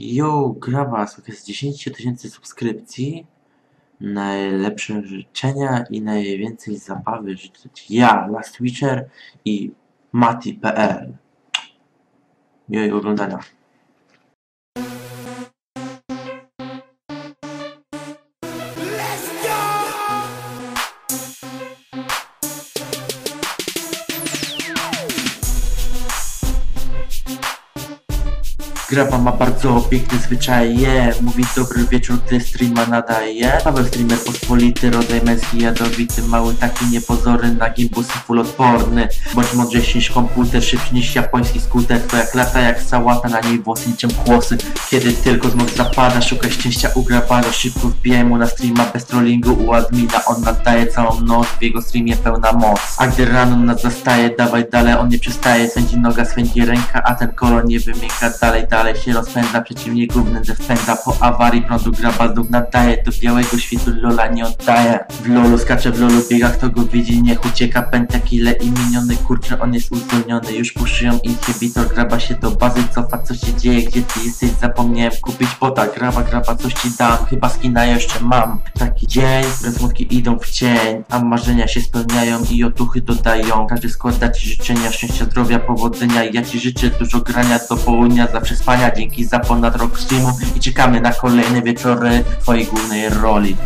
Yo, grabas, jest 10 tysięcy subskrypcji. Najlepsze życzenia i najwięcej zabawy życzyć ja, Last Witcher i Mati.pl. Miłego oglądania. Graba ma bardzo piękne zwyczaje Mówi dobry wieczór, gdy streama nadaje. Paweł streamer pospolity, rodzaj męski, jadowity Mały taki niepozorny, na gimbusy full odporny Bądź mądrzejszy niż komputer, szybszy niż japoński skuter. Twoja klata jak sałata, na niej włosy niczym kłosy. Kiedy tylko zmok zapada, szukaj szczęścia u grabara Szybko wbijaj mu na streama bez trollingu u admina. On nadaje całą noc, w jego streamie pełna moc. A gdy rano nas zastaje, dawaj dalej, on nie przestaje Swędzi noga, swędzi ręka, a ten kolor nie wymięka. Dalej, dalej się rozpędza, przeciwnik główny wpędza Po awarii prądu graba znów nadaje Do białego świtu Lola nie oddaje. W lolu skacze, w lolu biega, kto go widzi Niech ucieka, pęta kile i miniony Kurczę, on jest uzdolniony, już puszują inhibitor Graba się do bazy, cofa, co się dzieje Gdzie ty jesteś, zapomniałem kupić bota. Graba, graba, coś ci dam, chyba skina jeszcze mam. Taki dzień, smutki idą w cień A marzenia się spełniają i otuchy dodają. Każdy składa ci życzenia, szczęścia, zdrowia, powodzenia. Ja ci życzę dużo grania do południa, zawsze spania Dzięki za ponad rok streamu i czekamy na kolejne wieczory twojej głównej roli